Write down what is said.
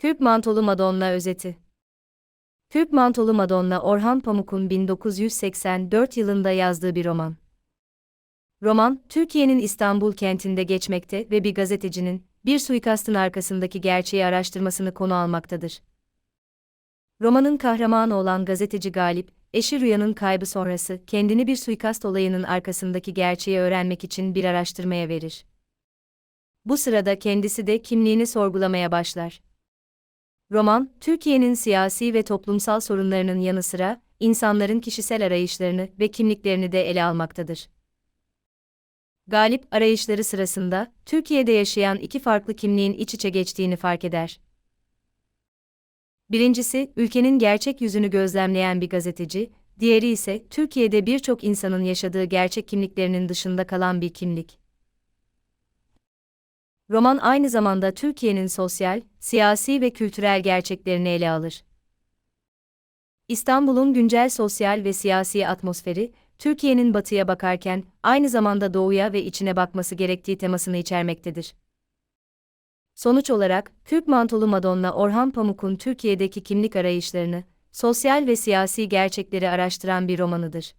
Kürk Mantolu Madonna özeti. Kürk Mantolu Madonna Orhan Pamuk'un 1984 yılında yazdığı bir roman. Roman, Türkiye'nin İstanbul kentinde geçmekte ve bir gazetecinin bir suikastın arkasındaki gerçeği araştırmasını konu almaktadır. Romanın kahramanı olan gazeteci Galip, eşi Rüya'nın kaybı sonrası kendini bir suikast olayının arkasındaki gerçeği öğrenmek için bir araştırmaya verir. Bu sırada kendisi de kimliğini sorgulamaya başlar. Roman, Türkiye'nin siyasi ve toplumsal sorunlarının yanı sıra, insanların kişisel arayışlarını ve kimliklerini de ele almaktadır. Galip, arayışları sırasında, Türkiye'de yaşayan iki farklı kimliğin iç içe geçtiğini fark eder. Birincisi, ülkenin gerçek yüzünü gözlemleyen bir gazeteci, diğeri ise Türkiye'de birçok insanın yaşadığı gerçek kimliklerinin dışında kalan bir kimlik. Roman aynı zamanda Türkiye'nin sosyal, siyasi ve kültürel gerçeklerini ele alır. İstanbul'un güncel sosyal ve siyasi atmosferi, Türkiye'nin batıya bakarken aynı zamanda doğuya ve içine bakması gerektiği temasını içermektedir. Sonuç olarak, Kürk Mantolu Madonna Orhan Pamuk'un Türkiye'deki kimlik arayışlarını, sosyal ve siyasi gerçekleri araştıran bir romanıdır.